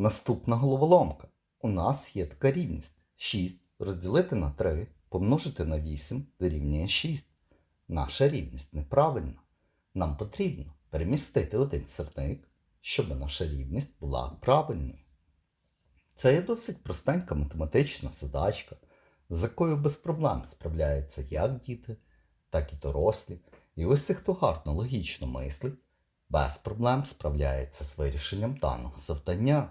Наступна головоломка. У нас є така рівність. 6 розділити на 3 помножити на 8 дорівнює 6. Наша рівність неправильна. Нам потрібно перемістити один сірник, щоб наша рівність була правильною. Це є досить простенька математична задачка, з якою без проблем справляються як діти, так і дорослі. І ці, хто гарно логічно мислить, без проблем справляється з вирішенням даного завдання.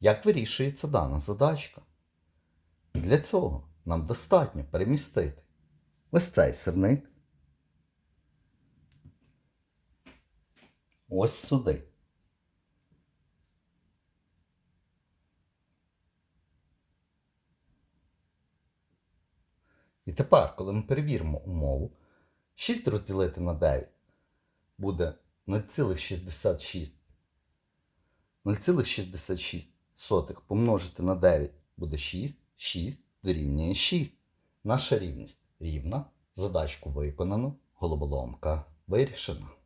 Як вирішується дана задачка? Для цього нам достатньо перемістити ось цей сирник ось сюди. І тепер, коли ми перевіримо умову, 6 розділити на 9 буде 0,66. 0,66 помножити на 9 буде 6, 6 дорівнює 6. Наша рівність рівна. Задачку виконано, головоломка вирішена.